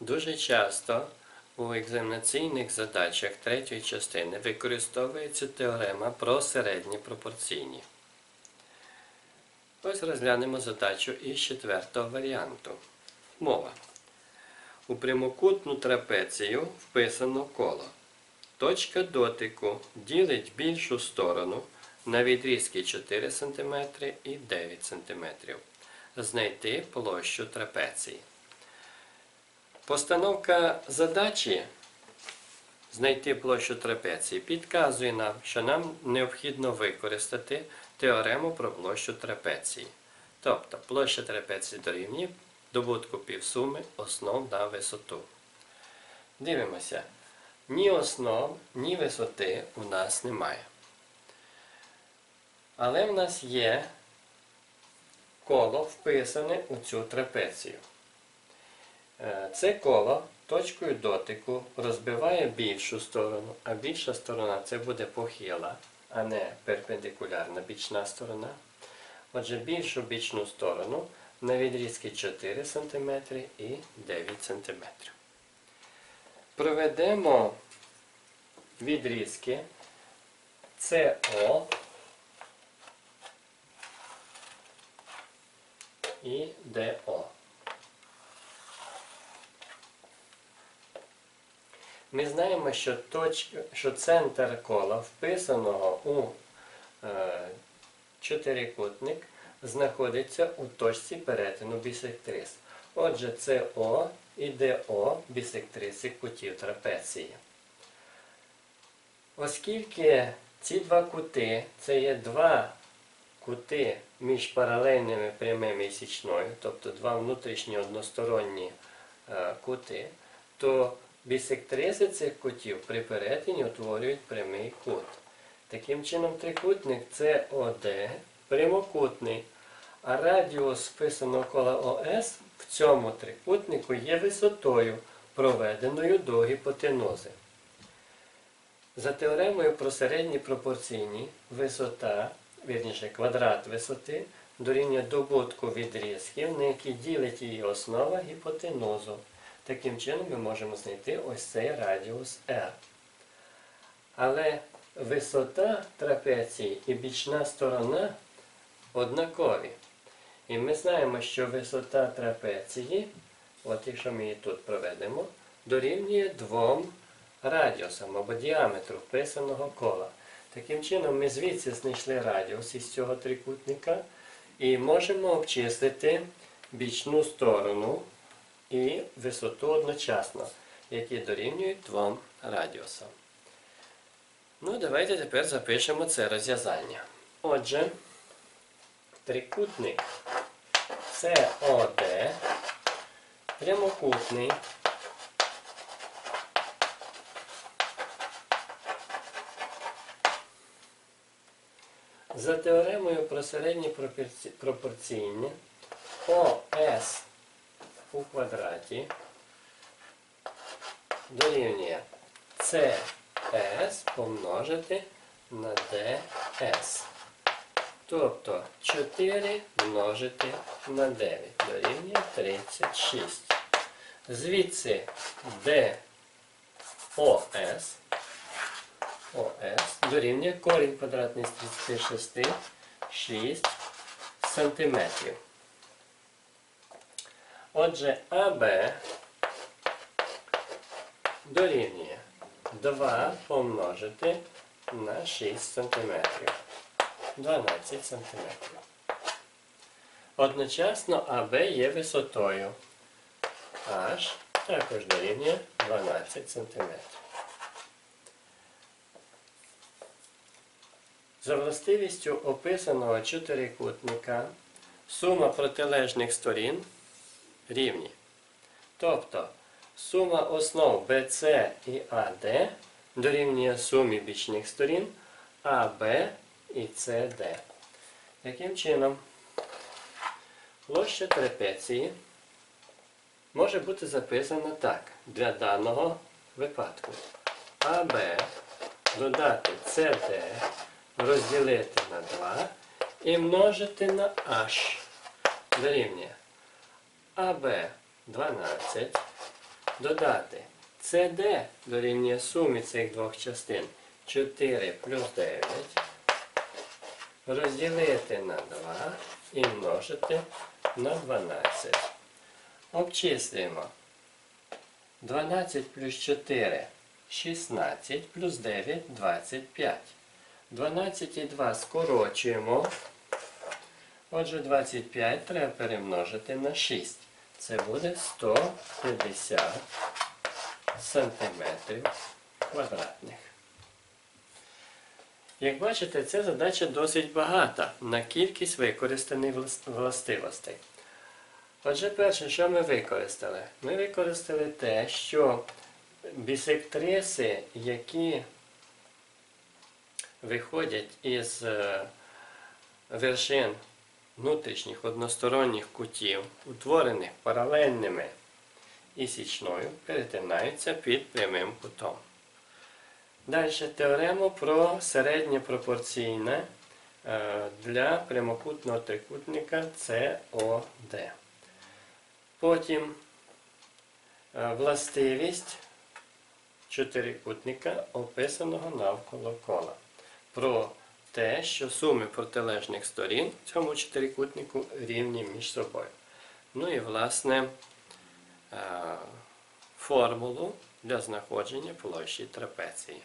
Дуже часто у екзаменаційних задачах третьої частини використовується теорема про середні пропорційні. Ось розглянемо задачу із четвертого варіанту. Мова. У прямокутну трапецію вписано коло. Точка дотику ділить більшу сторону на відрізки 4 см і 9 см. Знайти площу трапеції. Постановка задачі знайти площу трапеції підказує нам, що нам необхідно використати теорему про площу трапеції. Тобто площа трапеції дорівнює добутку півсуми основ на висоту. Дивимося. Ні основ, ні висоти у нас немає. Але в нас є коло вписане у цю трапецію. Е, Це коло точкою дотику розбиває більшу сторону, а більша сторона це буде похила, а не перпендикулярна бічна сторона. Отже, більшу бічну сторону на відрізки 4 см і 9 см. Проведемо відрізки СО і ДО. Ми знаємо, що, точка, що центр кола, вписаного у е, чотирикутник, знаходиться у точці перетину бісектрис. Отже, СО і ДО бісектриси кутів трапеції. Оскільки ці два кути це є два кути між паралельними прямими і січною, тобто два внутрішні односторонні е, кути, то бісектриси цих кутів при перетині утворюють прямий кут. Таким чином, трикутник СОД прямокутний, а радіус вписаного кола ОС в цьому трикутнику є висотою, проведеною до гіпотенузи. За теоремою про середні пропорційні висота, вірніше квадрат висоти, дорівнює добутку відрізків, на які ділить її основа гіпотенузу. Таким чином ми можемо знайти ось цей радіус R. Але висота трапеції і бічна сторона однакові. І ми знаємо, що висота трапеції, от якщо ми її тут проведемо, дорівнює двом радіусам або діаметру вписаного кола. Таким чином, ми звідси знайшли радіус із цього трикутника і можемо обчислити бічну сторону і висоту одночасно, які дорівнюють двом радіусам. Ну, давайте тепер запишемо це розв'язання. Отже, трикутник СОД прямокутний. За теоремою про середні пропорційні ОС у квадраті дорівнює CS помножити на DS. Тобто 4 множити на 9 дорівнює 36. Звідси DOS ОС дорівнює корінь квадратний з 36 6 сантиметрів. Отже, АБ дорівнює 2 помножити на 6 сантиметрів. 12 сантиметрів. Одночасно АБ є висотою. H також дорівнює 12 сантиметрів. За властивістю описаного чотирикутника сума протилежних сторін рівні. Тобто сума основ BC і AD дорівнює сумі бічних сторін AB і CD. Таким чином, площа трапеції може бути записана так для даного випадку. АБ додати CD розділити на 2 і множити на H дорівнює АБ 12 додати CD дорівнює сумі цих двох частин 4 плюс 9 розділити на 2 і множити на 12. Обчислюємо. 12 плюс 4 16 плюс 9 25. 12 і 2 скорочуємо. Отже, 25 треба перемножити на 6. Це буде 150 сантиметрів квадратних. Як бачите, ця задача досить багата на кількість використаних властивостей. Отже, перше, що ми використали? Ми використали те, що бісектриси, які виходять із е, вершин внутрішніх односторонніх кутів, утворених паралельними і січною, перетинаються під прямим кутом. Далі теорему про середнє пропорційне е, для прямокутного трикутника COD. Потім е, властивість чотирикутника, описаного навколо кола. Про те, що суми протилежних сторін в цьому чотирикутнику рівні між собою. Ну і, власне, е, формулу для знаходження площі трапеції.